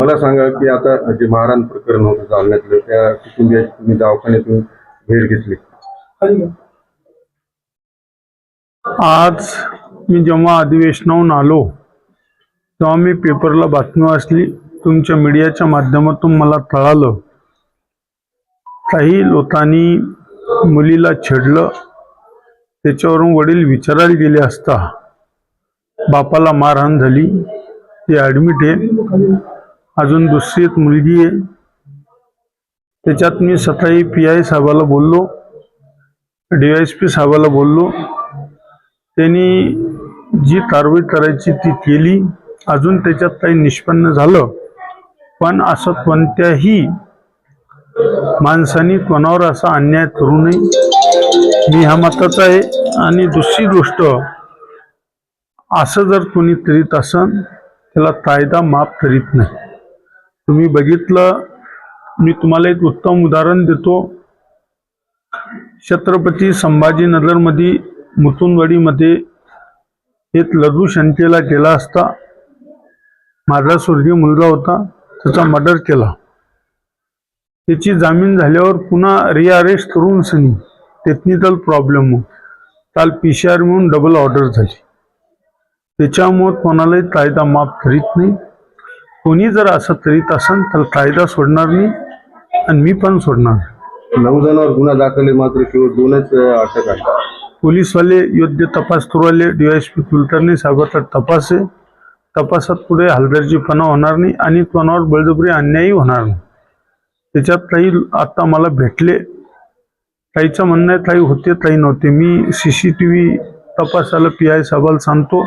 मला सांगा की आता जे मारहाण प्रकरण होतं जालन्यातलं त्या कुटुंबियाची तुम्ही दवाखान्यातून भेट घेतली. आज मी जेव्हा अधिवेशनाहून आलो तेव्हा मी पेपरला बातमी वाचली. तुमच्या मीडियाच्या माध्यमातून मला कळालं काही लोकांनी मुलीला छेडलं. त्याच्यावरून वडील विचारायला गेले असता बापाला मारहाण झाली. ती ॲडमिट आहे अजून दुसरी एक मुलगी आहे. त्याच्यात मी सकाळी पी आय साहेबाला बोललो डी एस पी साहेबाला बोललो. त्यांनी जी कारवाई करायची ती केली. अजून त्याच्यात काही निष्पन्न झालं. पण असं कोणत्याही माणसाने कोणावर असा अन्याय करू नये. मी ह्या मताचा आहे. आणि दुसरी गोष्ट असं जर कोणी करीत असन त्याला कायदा माफ करीत नाही. तुम्ही बघितलं मी तुम्हाला एक उत्तम उदाहरण देतो. छत्रपती संभाजीनगरमध्ये मुतुंदवाडीमध्ये एक लघु शंकेला गेला असता माझा स्वर्गीय मुलगा होता त्याचा मर्डर केला. त्याची जामीन झाल्यावर पुन्हा रिअरेस्ट करून सनी टेक्निकल प्रॉब्लेम काल पी सी आर म्हणून डबल ऑर्डर झाली. त्याच्यामुळं कोणालाही कायदा माफ करीत नाही. कोणी जर असं करीत असेल तर कायदा सोडणार नाही आणि मी पण सोडणार. नऊ जणांवर गुन्हा दाखल आहे मात्र केवळ दोनच अटक आहे पोलीसवाले योग्य तपास करू आले डीवायसपी कुलकर्णी साहेबाचा तपास. आहे तपासात पुढे हलगर्जीपणा होणार नाही आणि कोणावर बळजबरी अन्यायही होणार नाही. त्याच्यात काही आता मला भेटले. काहीचं म्हणणं आहे काही होते काही नव्हते. मी सी सी टी व्ही तपासाला पी आय साहेबाला सांगतो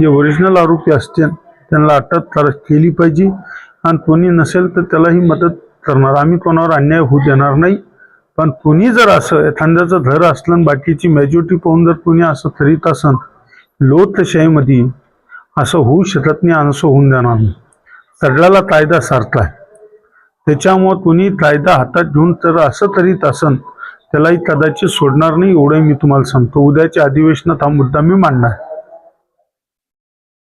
जे ओरिजिनल आरोपी असतील त्यांना अटक कर केली पाहिजे. आणि कोणी नसेल तर त्यालाही मदत करणार. आम्ही कोणावर अन्याय होऊ देणार नाही. पण कोणी जर असं एखाद्याचं घर असलं आणि बाकीची मेजॉरिटी पाहून जर कोणी असं करीत असन लोकशाहीमध्ये असं होऊ शकत नाही आणि असं होऊन देणार नाही. सगळ्याला कायदा सारखा आहे. त्याच्यामुळं कोणी कायदा हातात घेऊन तर असं करीत असन त्यालाही कदाचित सोडणार नाही एवढंही मी तुम्हाला सांगतो. उद्याच्या अधिवेशनात हा मुद्दा मी मांडणार.